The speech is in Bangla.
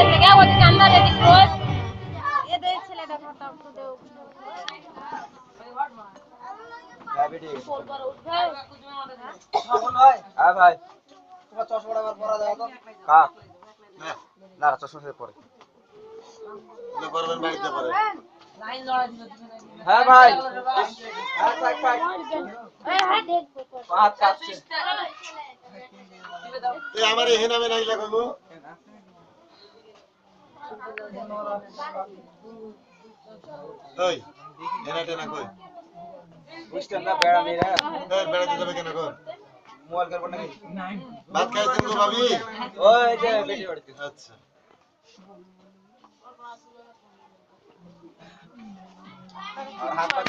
देने गया वो दुकानदार ने दिखो ये दे चले दे फोटो तो दे হ্যাঁ ভাই আমার এখানে আমি নাই লাগাবো এই টেনা কই? না বেড়া নেই রে কেন কর মোবাইল করব নাকি ভাত খাইছেন গো ভাবি? ওই যে বেটি বাড়িতে। আচ্ছা। আর হাত পা